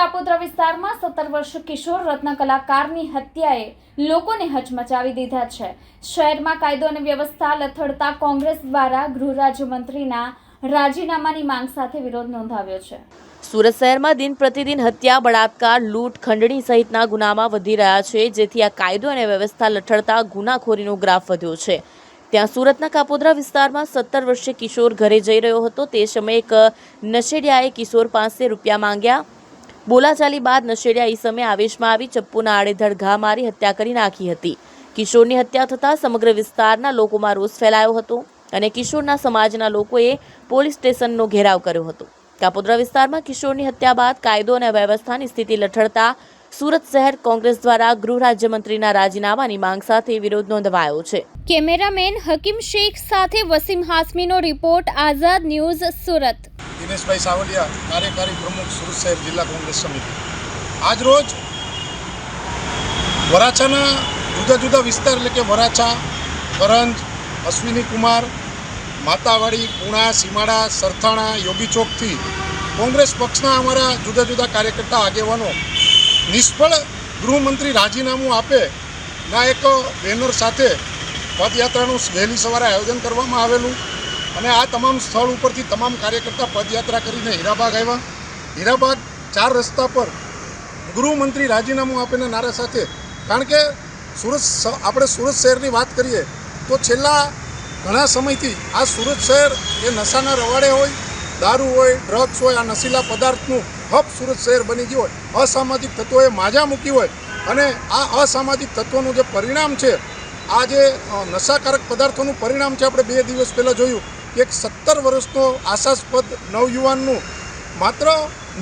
કાપોદ્રા વિસ્તારમાં સત્તર વર્ષ કિશોર રત્ન કલાકારની હત્યાએ લોકોને હચમચાવી દીધા છે. શહેરમાં કાયદો અને વ્યવસ્થા લથડતા કોંગ્રેસ દ્વારા ગૃહ રાજ્યમંત્રીના રાજીનામાની માંગ સાથે વિરોધ નોંધાવ્યો છે. સુરત શહેરમાં દિન પ્રતિદિન હત્યા, બળાત્કાર, લૂંટ, ખંડણી સહિતના ગુનામાં વધી રહ્યા છે, જેથી આ કાયદો અને વ્યવસ્થા લથડતા ગુનાખોરીનો ગ્રાફ વધ્યો છે. ત્યાં સુરતના કાપોદ્રા વિસ્તારમાં સત્તર વર્ષીય કિશોર ઘરે જઈ રહ્યો હતો. તે સમયે એક નશેડિયાએ કિશોર પાસે રૂપિયા માંગ્યા. બોલાચાલી બાદ નશેડિયા ઈસમે આવેશમાં આવી ચપ્પુના આડેધડ ઘા મારી હત્યા કરી નાખી હતી. કિશોરની હત્યા થતાં સમગ્ર વિસ્તારના લોકોમાં રોષ ફેલાયો હતો અને કિશોરના સમાજના લોકોએ પોલીસ સ્ટેશનનો ઘેરાવ કર્યો હતો. કાપોદ્રા વિસ્તારમાં કિશોરની હત્યા બાદ કાયદો અને વ્યવસ્થાની સ્થિતિ લથડતા સુરત શહેર કોંગ્રેસ દ્વારા ગૃહ રાજ્યમંત્રીના રાજીનામાની માંગ સાથે વિરોધ નોંધવાયો છે. કેમેરામેન હકીમ શેખ સાથે વસીમ હાસમીનો રિપોર્ટ આઝાદ ન્યૂઝ સુરત. દિનેશભાઈ સાવલિયા, કાર્યકારી પ્રમુખ સુરત સાહેબ જિલ્લા કોંગ્રેસ સમિતિ. આજ રોજ વરાછાના જુદા જુદા વિસ્તાર એટલે કે વરાછા, કરંજ, અશ્વિની કુમાર, માતાવાડી, પુણા, સીમાડા, સરથાણા, યોગી ચોકથી કોંગ્રેસ પક્ષના અમારા જુદા જુદા કાર્યકર્તા આગેવાનો નિષ્ફળ ગૃહમંત્રી રાજીનામું આપે ના એક બેનર સાથે પદયાત્રાનું વહેલી સવારે આયોજન કરવામાં આવેલું. અને આ તમામ સ્થળ ઉપરથી તમામ કાર્યકર્તા પદયાત્રા કરીને હીરાબાગ આવ્યા. હીરાબાગ ચાર રસ્તા પર ગૃહમંત્રી રાજીનામું આપીને નારા સાથે, કારણ કે સુરત આપણે સુરત શહેરની વાત કરીએ, તો છેલ્લા ઘણા સમયથી આ સુરત શહેર એ નશાના રવાડે હોય, દારૂ હોય ડ્રગ્સ હોય, આ નશીલા પદાર્થનું હબ સુરત શહેર બની ગયું હોય, અસામાજિક તત્વોએ માજા મૂકી હોય, અને આ અસામાજિક તત્વોનું જે પરિણામ છે, આ જે નશાકારક પદાર્થોનું પરિણામ છે, આપણે બે દિવસ પહેલાં જોયું એક સત્તર વર્ષનો આશાસ્પદ નવયુવાનનું માત્ર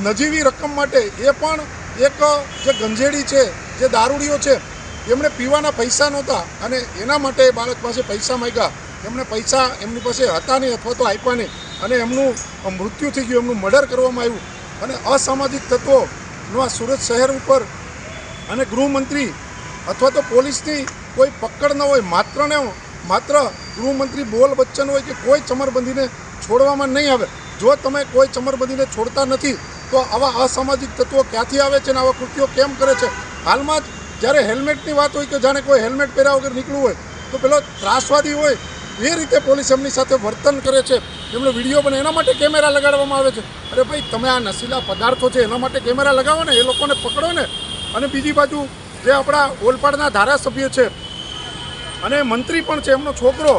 નજીવી રકમ માટે એ પણ એક જે ગંજેડી છે, જે દારૂડીઓ છે, એમણે પીવાના પૈસા નહોતા અને એના માટે બાળક પાસે પૈસા માંગ્યા. એમણે પૈસા એમની પાસે હતા નહીં અથવા તો આપ્યા નહીં અને એમનું મૃત્યુ થઈ ગયું, એમનું મર્ડર કરવામાં આવ્યું. અને અસામાજિક તત્વોનું આ સુરત શહેર ઉપર અને ગૃહમંત્રી અથવા તો પોલીસની કોઈ પકડ ન હોય, માત્ર ને માત્ર ગૃહમંત્રી બોલ બચ્ચન હોય કે કોઈ ચમરબંધીને છોડવામાં નહીં આવે, જો તમે કોઈ ચમરબંધીને છોડતા નથી, તો આવા અસામાજિક તત્વો ક્યાંથી આવે છે અને આવા કૃત્યો કેમ કરે છે? હાલમાં જ જ્યારે હેલ્મેટની વાત હોય કે જાણે કોઈ હેલ્મેટ પહેર્યા વગર નીકળવું હોય, તો પેલો ત્રાસવાદી હોય, એ રીતે પોલીસ એમની સાથે વર્તન કરે છે. એમનો વીડિયો બને એના માટે કેમેરા લગાડવામાં આવે છે. અરે ભાઈ, તમે આ નશીલા પદાર્થો છે, એના માટે કેમેરા લગાવો ને, એ લોકોને પકડો ને. અને બીજી બાજુ જે આપણા ઓલપાડના ધારાસભ્ય છે અને મંત્રી પણ છે એમનો છોકરો,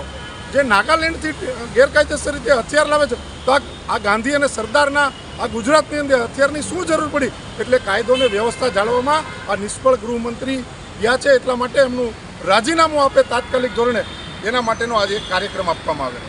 જે નાગાલેન્ડથી ગેરકાયદેસર રીતે હથિયાર લાવે છે. તો આ ગાંધી અને સરદારના, આ ગુજરાતની અંદર હથિયારની શું જરૂર પડી? એટલે કાયદો અને વ્યવસ્થા જાળવવામાં આ નિષ્ફળ ગૃહમંત્રી ગયા છે એટલા માટે એમનું રાજીનામું આપે તાત્કાલિક ધોરણે. એના માટેનો આજે કાર્યક્રમ આપવામાં આવેલો.